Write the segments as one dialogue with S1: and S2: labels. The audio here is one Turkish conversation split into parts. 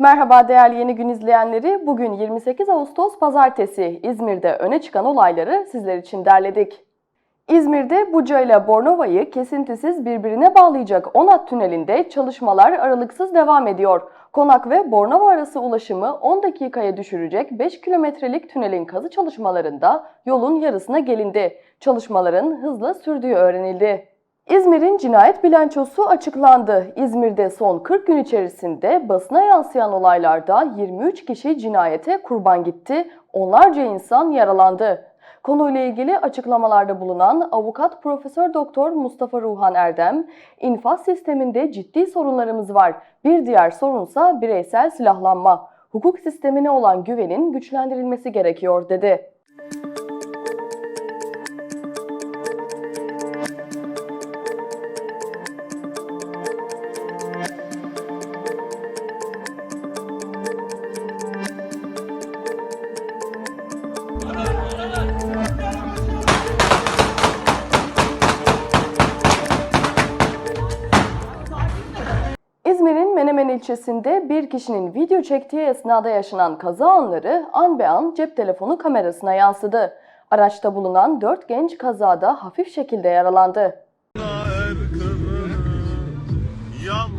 S1: Merhaba değerli Yeni Gün izleyenleri. Bugün 28 Ağustos Pazartesi İzmir'de öne çıkan olayları sizler için derledik. İzmir'de Buca ile Bornova'yı kesintisiz birbirine bağlayacak Onat Tüneli'nde çalışmalar aralıksız devam ediyor. Konak ve Bornova arası ulaşımı 10 dakikaya düşürecek 5 kilometrelik tünelin kazı çalışmalarında yolun yarısına gelindi. Çalışmaların hızla sürdüğü öğrenildi. İzmir'in cinayet bilançosu açıklandı. İzmir'de son 40 gün içerisinde basına yansıyan olaylarda 23 kişi cinayete kurban gitti, onlarca insan yaralandı. Konuyla ilgili açıklamalarda bulunan avukat Profesör Doktor Mustafa Ruhan Erdem, infaz sisteminde ciddi sorunlarımız var. Bir diğer sorunsa bireysel silahlanma. Hukuk sistemine olan güvenin güçlendirilmesi gerekiyor dedi. İzmir'in Menemen ilçesinde bir kişinin video çektiği esnada yaşanan kaza anları an be an cep telefonu kamerasına yansıdı. Araçta bulunan 4 genç kazada hafif şekilde yaralandı.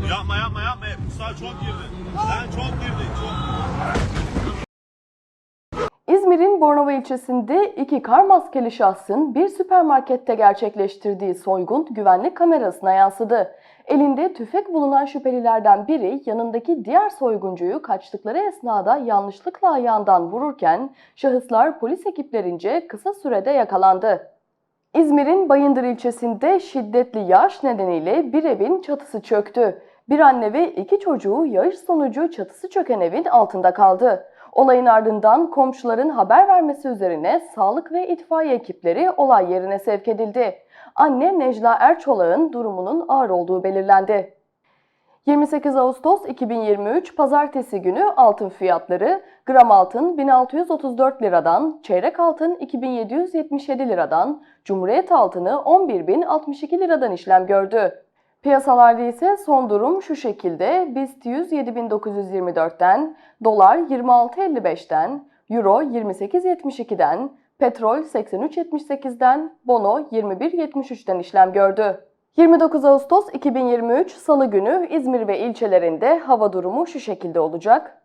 S2: Yapma yapma yapma. Musa çok girdin. Sen çok girdin. Çok.
S1: İzmir'in Bornova ilçesinde iki kar maskeli şahsın bir süpermarkette gerçekleştirdiği soygun güvenlik kamerasına yansıdı. Elinde tüfek bulunan şüphelilerden biri yanındaki diğer soyguncuyu kaçtıkları esnada yanlışlıkla ayağından vururken şahıslar polis ekiplerince kısa sürede yakalandı. İzmir'in Bayındır ilçesinde şiddetli yağış nedeniyle bir evin çatısı çöktü. Bir anne ve iki çocuğu yağış sonucu çatısı çöken evin altında kaldı. Olayın ardından komşuların haber vermesi üzerine sağlık ve itfaiye ekipleri olay yerine sevk edildi. Anne Necla Erçolak'ın durumunun ağır olduğu belirlendi. 28 Ağustos 2023 Pazartesi günü altın fiyatları gram altın 1634 liradan, çeyrek altın 2777 liradan, cumhuriyet altını 11.062 liradan işlem gördü. Piyasalarda ise son durum şu şekilde. BIST 100 7924'ten, dolar 26.55'ten, euro 28.72'den, petrol 83.78'den, bono 21.73'ten işlem gördü. 29 Ağustos 2023 Salı günü İzmir ve ilçelerinde hava durumu şu şekilde olacak.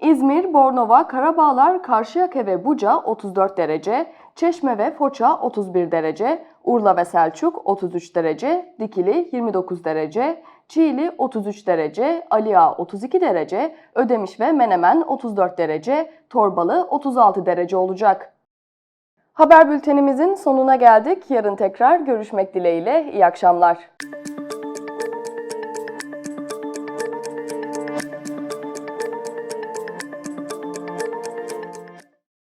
S1: İzmir, Bornova, Karabağlar, Karşıyaka ve Buca 34 derece, Çeşme ve Foça 31 derece, Urla ve Selçuk 33 derece, Dikili 29 derece, Çiğli 33 derece, Aliağa 32 derece, Ödemiş ve Menemen 34 derece, Torbalı 36 derece olacak. Haber bültenimizin sonuna geldik. Yarın tekrar görüşmek dileğiyle. İyi akşamlar.